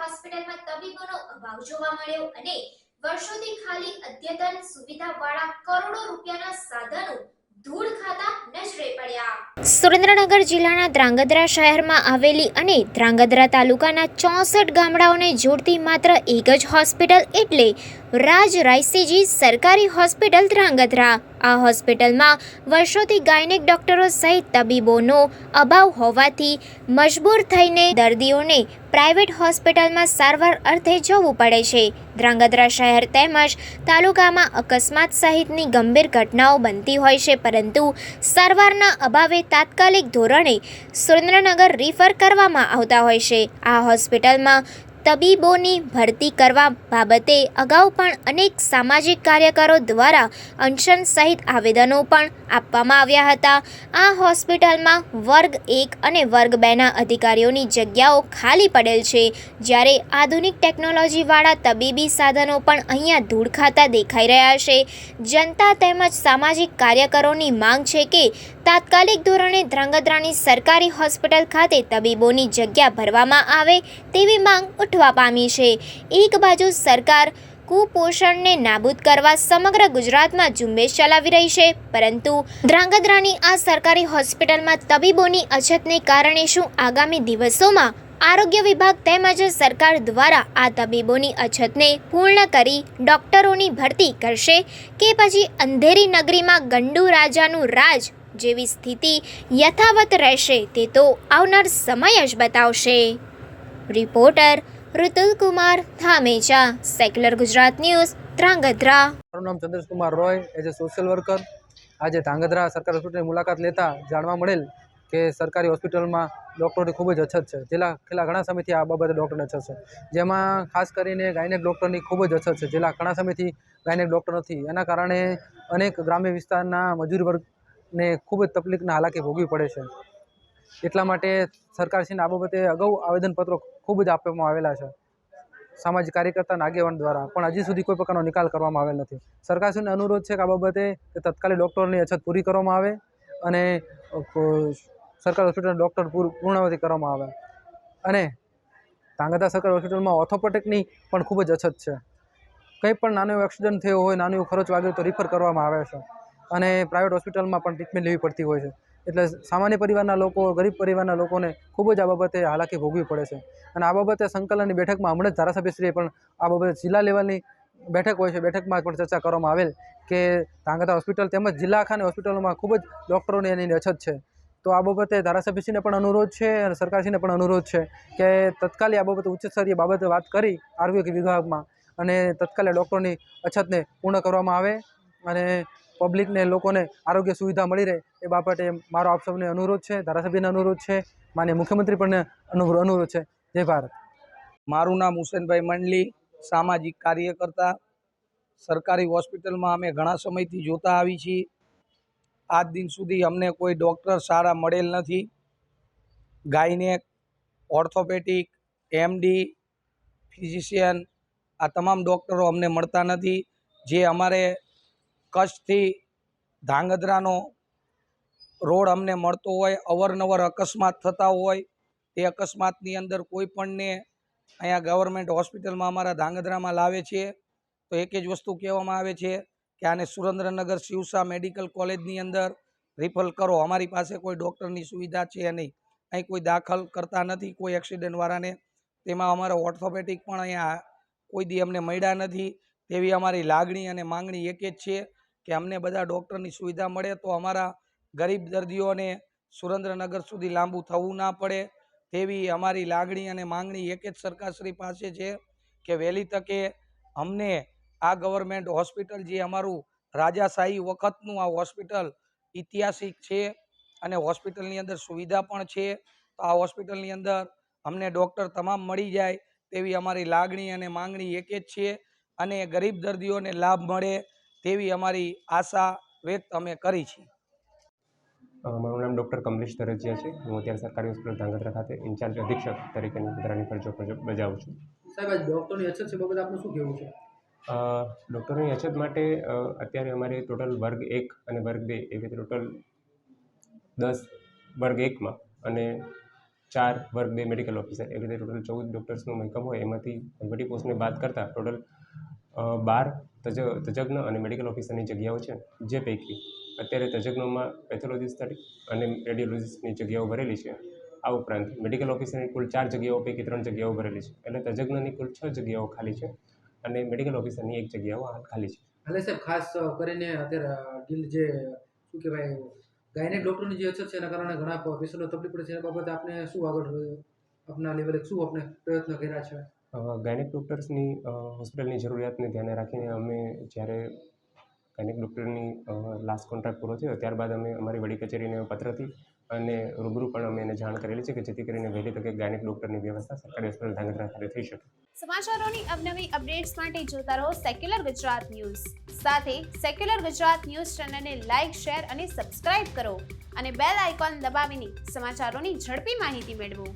હોસ્પિટલમાં તબીબોનો અભાવ જોવા મળ્યો અને વર્ષોથી ખાલી અદ્યતન સુવિધાવાળા કરોડો રૂપિયાના સાધનો સુરેન્દ્રનગર જિલ્લાના ધ્રાંગધ્રા શહેરમાં આવેલી અને ધ્રાંગધ્રા તાલુકાના ચોસઠ ગામડાઓને જોડતી માત્ર એક જ હોસ્પિટલ એટલે રાજ રાયસીજી સરકારી હોસ્પિટલ ધ્રાંગધ્રા. આ હોસ્પિટલમાં વર્ષોથી ગાયનેક ડોક્ટરો સહિત તબીબોનો અભાવ હોવાથી મજબૂર થઈને દર્દીઓને પ્રાઇવેટ હોસ્પિટલમાં સારવાર અર્થે જવું પડે છે. ધ્રાંગધ્રા શહેર તેમજ તાલુકામાં અકસ્માત સહિતની ગંભીર ઘટનાઓ બનતી હોય છે, પરંતુ સારવારના અભાવે તાત્કાલિક ધોરણે સુરેન્દ્રનગર રિફર કરવામાં આવતા હોય છે. આ હોસ્પિટલમાં તબીબોની ભરતી કરવા બાબતે અગાઉ પણ અનેક સામાજિક કાર્યકરો દ્વારા અનશન સહિત આવેદનો પણ આપવામાં આવ્યા હતા. આ હોસ્પિટલમાં વર્ગ એક અને વર્ગ બેના અધિકારીઓની જગ્યાઓ ખાલી પડેલ છે. જ્યારે આધુનિક ટેકનોલોજીવાળા તબીબી સાધનો પણ અહીંયા ધૂળ ખાતા દેખાઈ રહ્યા છે. જનતા તેમજ સામાજિક કાર્યકરોની માંગ છે કે તાત્કાલિક ધોરણે ધ્રાંગધ્રાની સરકારી હોસ્પિટલ ખાતે તબીબોની જગ્યા ભરવામાં આવે તેવી માંગ ઉઠવા પામી છે. એક બાજુ સરકાર કુપોષણને નાબૂદ કરવા સમગ્ર ગુજરાતમાં ઝુંબેશ ચલાવી રહી છે. પરંતુ ધ્રાંગધ્રાની આ સરકારી હોસ્પિટલમાં તબીબોની અછતને કારણે શું આગામી દિવસોમાં આરોગ્ય વિભાગ તેમજ સરકાર દ્વારા આ તબીબોની અછતને પૂર્ણ કરી ડોક્ટરોની ભરતી કરશે કે પછી અંધેરી નગરીમાં ગંડુ રાજાનું રાજ જેવી સ્થિતિ યથાવત રહેશે તે તો આવનાર સમય જ બતાવશે. Reporter Rutul Kumar Dhamecha secular Gujarat news, Dhrangadhra. મારું નામ Chandrakumar Roy, as a social worker. આજે ધ્રાંગધ્રા સરકારી હોસ્પિટલની મુલાકાત લેતા જાણવા મળેલ કે સરકારી હોસ્પિટલમાં ડૉક્ટરોની ખૂબ જ અછત છે. છેલ્લા છેલ્લા ઘણા સમયથી આ બાબતે ડૉક્ટરની અછત છે. જેમાં ખાસ કરીને ગાયનેક ડૉક્ટરની ખૂબ જ અછત છે. છેલ્લા ઘણા સમયથી ગાયનેક ડૉક્ટર નથી. એના કારણે અનેક ગ્રામ્ય વિસ્તારના મજૂર વર્ગને ખૂબ જ તકલીફના હાલાકી ભોગવી પડે છે. એટલા માટે સરકારશ્રીને આ બાબતે અગાઉ આવેદનપત્રો ખૂબ જ આપવામાં આવેલા છે. સામાજિક કાર્યકર્તા આગેવાન દ્વારા. પણ હજી સુધી કોઈ પ્રકારનો નિકાલ કરવામાં આવેલ નથી. સરકારશ્રીને અનુરોધ છે કે આ બાબતે તત્કાલીન ડૉક્ટરોની અછત પૂરી કરવામાં આવે અને સરકારી હોસ્પિટલ ડૉક્ટર પૂર- પૂર્ણાવતી કરવામાં આવે. અને ધાંગધ્રા સરકારી હોસ્પિટલમાં ઓર્થોપેટિકની પણ ખૂબ જ અછત છે. કંઈ પણ નાનો એક્સિડન્ટ થયો હોય, નાનો એવો ખર્ચ વાગ્યો તો રિફર કરવામાં આવે છે. અને પ્રાઇવેટ હોસ્પિટલમાં પણ ટ્રીટમેન્ટ લેવી પડતી હોય છે. એટલે સામાન્ય પરિવારના લોકો, ગરીબ પરિવારના લોકોને ખૂબ જ આ બાબતે હાલાકી ભોગવી પડે છે. અને આ બાબતે સંકલનની બેઠકમાં હમણાં જ ધારાસભ્યશ્રીએ પણ આ બાબતે જિલ્લા લેવલની બેઠક હોય છે, બેઠકમાં પણ ચર્ચા કરવામાં આવેલ કે ધાંગધ્રા હોસ્પિટલ તેમજ જિલ્લા ખાની હોસ્પિટલોમાં ખૂબ જ ડૉક્ટરોની એની અછત છે. તો આ બાબતે ધારાસભ્યશ્રીને પણ અનુરોધ છે અને સરકારશ્રીને પણ અનુરોધ છે કે તત્કાલી આ બાબતે ઉચ્ચ સ્તરીય બાબતે વાત કરી આરોગ્ય વિભાગમાં અને તત્કાલે ડૉક્ટરોની અછતને પૂર્ણ કરવામાં આવે અને પબ્લિકને લોકોને આરોગ્ય સુવિધા મળી રહે એ બાબતે મારો આપ સૌને અનુરોધ છે, ધારાસભ્યને અનુરોધ છે, માન્ય મુખ્યમંત્રી પણ અનુ- અનુરોધ છે. જય ભારત. મારું નામ હુસેનભાઈ મંડલી, સામાજિક કાર્યકર્તા. સરકારી હોસ્પિટલમાં અમે ઘણા સમયથી જોતા આવી છીએ. આજ દિન સુધી અમને કોઈ ડૉક્ટર સારા મળેલ નથી. ગાયનેક, ઓર્થોપેટિક, એમડી, ફિઝિશિયન આ તમામ ડૉક્ટરો અમને મળતા નથી. જે અમારે કચ્છથી ધાંગધ્રાનો રોડ અમને મળતો હોય, અવારનવાર અકસ્માત થતા હોય, તે અકસ્માતની અંદર કોઈ પણને અહીંયા ગવર્મેન્ટ હોસ્પિટલમાં અમારા ધાંગધ્રામાં લાવે છે. તો એક જ વસ્તુ કહેવામાં આવે છે કે આને સુરેન્દ્રનગર શિવસા મેડિકલ કોલેજની અંદર રિફર કરો. અમારી પાસે કોઈ ડૉક્ટરની સુવિધા છે નહીં. અહીં કોઈ દાખલ કરતા નથી કોઈ એક્સિડન્ટવાળાને તેમાં અમારા ઓર્થોપેટિક પણ અહીંયા કોઈ દી અમને મળ્યા નથી. તેવી અમારી લાગણી અને માંગણી એક જ છે. કે અમને બધા ડૉક્ટરની સુવિધા મળે તો અમારા ગરીબ દર્દીઓને સુરેન્દ્રનગર સુધી લાંબુ થવું ના પડે. તેવી અમારી લાગણી અને માંગણી એક જ સરકારશ્રી પાસે છે કે વહેલી તકે અમને આ ગવર્મેન્ટ હોસ્પિટલ જે અમારું રાજાશાહી વખતનું આ હોસ્પિટલ ઐતિહાસિક છે અને હોસ્પિટલની અંદર સુવિધા પણ છે, તો આ હોસ્પિટલની અંદર અમને ડૉક્ટર તમામ મળી જાય તેવી અમારી લાગણી અને માંગણી એક જ છે અને ગરીબ દર્દીઓને લાભ મળે તેવી અમારી આશા વ્યક્ત અમે કરી છે મારું નામ ડૉક્ટર કમલેશ દરજિયા છે. હું અત્યારે સરકારી હોસ્પિટલ ધાંગધ્રા ખાતે ઇન્ચાર્જ અધિક્ષક તરીકેની વધારાની ફરજો બજાવું છું. સાહેબ ડૉક્ટરની અછત છે બાબતે આપનું શું કહેવું છે? ડૉક્ટરની અછત માટે અત્યારે અમારે ટોટલ વર્ગ એક અને વર્ગ બે એવી રીતે ટોટલ દસ વર્ગ એકમાં અને ચાર વર્ગ બે મેડિકલ ઓફિસર એવી રીતે ટોટલ ચૌદ ડૉક્ટર્સનું મહેકમ હોય એમાંથી વહીવટી પોસ્ટને બાદ કરતાં ટોટલ બાર તજ તજજ્ઞ અને મેડિકલ ઓફિસરની જગ્યાઓ છે, જે પૈકી અત્યારે તજજ્ઞોમાં પેથોલોજીસ્ટ અને રેડિયોલોજીસ્ટની જગ્યાઓ ભરેલી છે. આ ઉપરાંત મેડિકલ ઓફિસરની કુલ ચાર જગ્યાઓ પૈકી ત્રણ જગ્યાઓ ભરેલી છે. એટલે તજજ્ઞની કુલ છ જગ્યાઓ ખાલી છે અને મેડિકલ ઓફિસરની એક જગ્યાઓ હાલ ખાલી છે. એટલે સાહેબ, ખાસ કરીને અત્યારે ડીલ જે, શું કહેવાય ગાયનેક ડૉક્ટરની જે અછત છે એના કારણે ઘણા પેશન્ટો તકલીફ પડે છે. એ બાબતે આપને શું આગળ આપના લેવલે શું આપણે પ્રયત્ન કર્યા છે? ગાયનેક ડૉક્ટર્સની હોસ્પિટલની જરૂરિયાતને ધ્યાને રાખીને અમે જ્યારે ગાયનેક ડૉક્ટરની લાસ્ટ કોન્ટ્રાક્ટ પૂરો થયો, ત્યારબાદ અમે અમારી વડી કચેરીને પત્રથી અને રૂબરૂ પણ અમે એને જાણ કરેલી છે કે જેથી કરીને વહેલી તકે ગાયનેક ડૉક્ટરની વ્યવસ્થા સરકારી હોસ્પિટલ ધાંગધ્રા ખાતે થઈ શકે. સમાચારોની અવનવી અપડેટ્સ માટે જોતા રહો સેક્યુલર ગુજરાત ન્યૂઝ. સાથે સેક્યુલર ગુજરાત ન્યૂઝ ચેનલને લાઇક શેર અને સબસ્ક્રાઇબ કરો અને બેલ આઇકોન દબાવીને સમાચારોની ઝડપી માહિતી મેળવો.